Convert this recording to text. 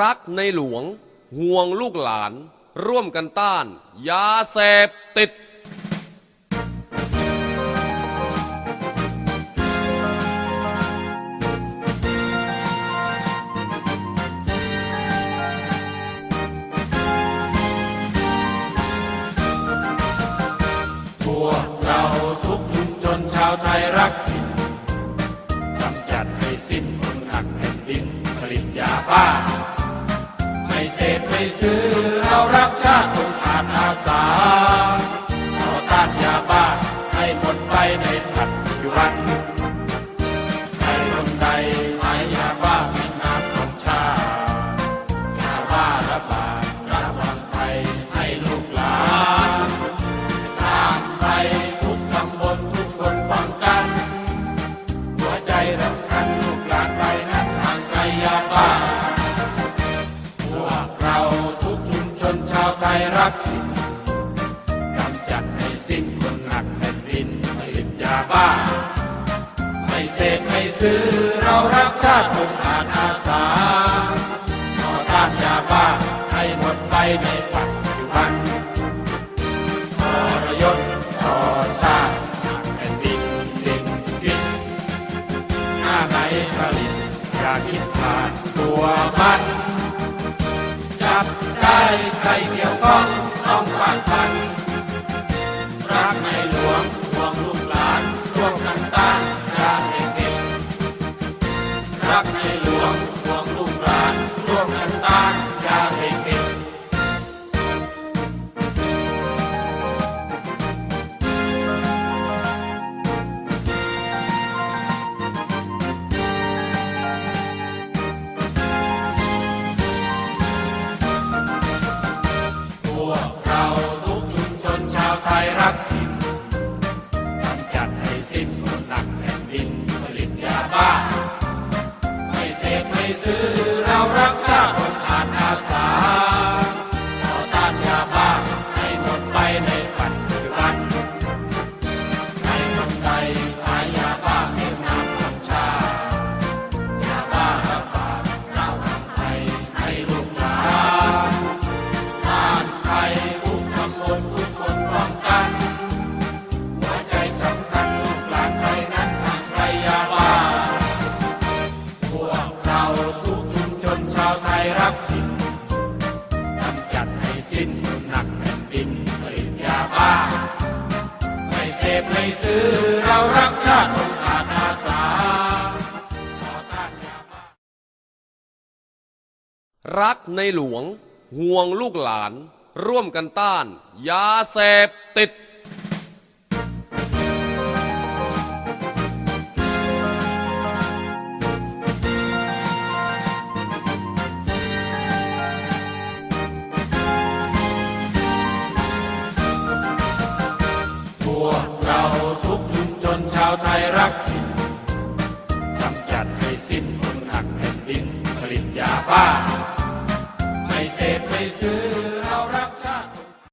รักในหลวง ห่วงลูกหลาน ร่วมกันต้าน ยาเสพติด พวกเราทุกชุมชนชาวไทยรักถิ่นกำจัดให้สิ้นคนหักแผ่นดินผลิตยาบ้า ซื้อเรารักชาติทุกอาจอาสาต่อต้านยาบ้าให้หมดไปในปัจจุบันใครคนใดขายยาบ้าเป็นน้ำของชาติยาบ้าระบาดระวังภัยให้ลูกหลานตามไปทุกตำบลทุกคนป้องกัน หัวใจสำคัญลูกหลานไปนั้นทางไกลยาบ้า รักถิ่นกำจัดให้สิ้นคนหนักแผ่นดินผลิตยาบ้า ไม่เสพไม่ซื้อเรารักชาติทุกอาจอาสาต่อต้านยาบ้าให้หมดไปในปัจจุบันทรยศต่อชาติแผ่นดินสิ่งคิดหน้าไหนผลิตอย่าคิดผ่านตัวมันจับได้ใครเกี่ยว เรักในหลวง ห่วงลูกหลาน ร่วมกันต้าน ยาเสพติด พวกเราทุกชุมชนชาวไทยรักถิ่น